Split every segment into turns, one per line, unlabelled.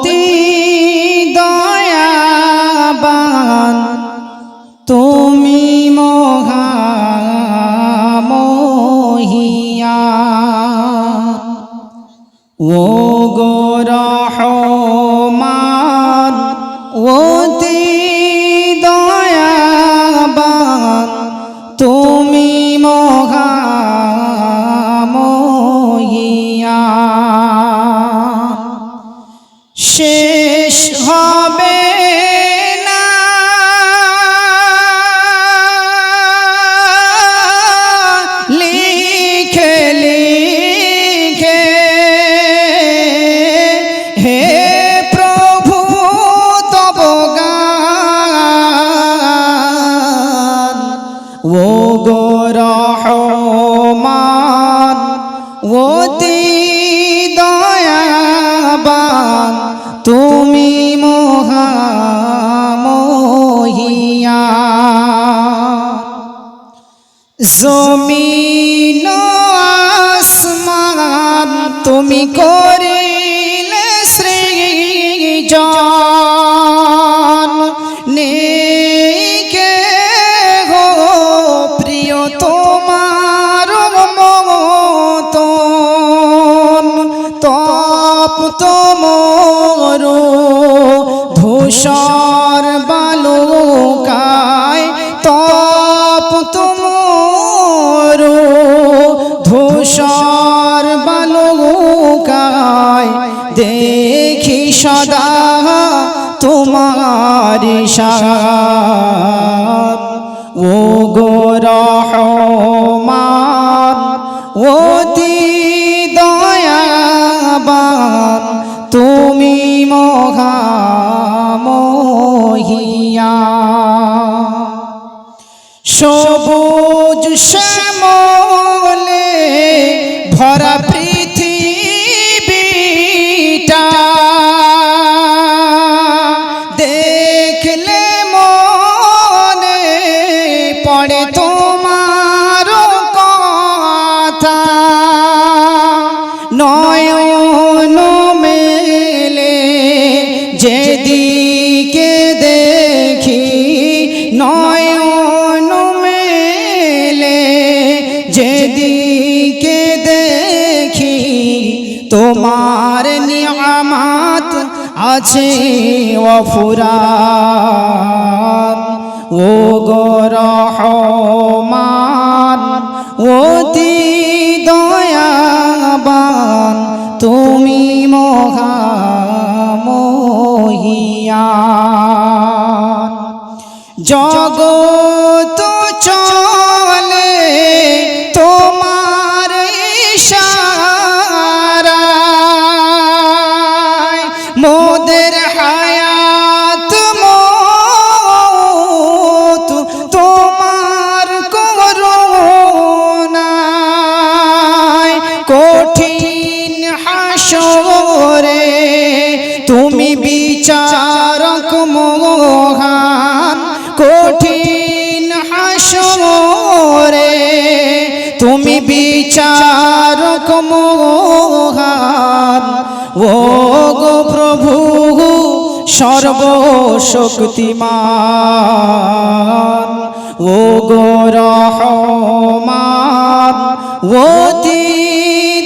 অতি দয়াবান। তুমি মহামহিয়া। ও গোরহমান অতি তুমি মহামহিয়া। জমিন আসমান তুমি করিলে তোমর ধূসর বালুকায় তপ তোমর। ধূসর বালুকায় দেখি সদা তোমার শান ও গো রহমান, অতি সবুজ শ্যামলে ভরা পৃথিবীটা। দেখলে তোমার নিয়ামাত আছে অফুরান। ও গো রহমান অতি দয়াবান তুমি মহামহিয়ান। জগত মোদের হায়াত মত তোমার করুণায় কঠিন হাসরে তুমি বিচারক মোহান কঠিন হাসরে তুমি বিচারক মোহান ও গো প্রভু সর্বশক্তিমান। ও গো রহমান অতি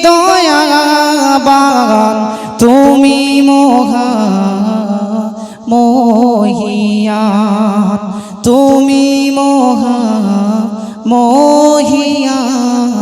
দয়াবান তুমি মহা মহিয়ান। তুমি মহা মহিয়ান।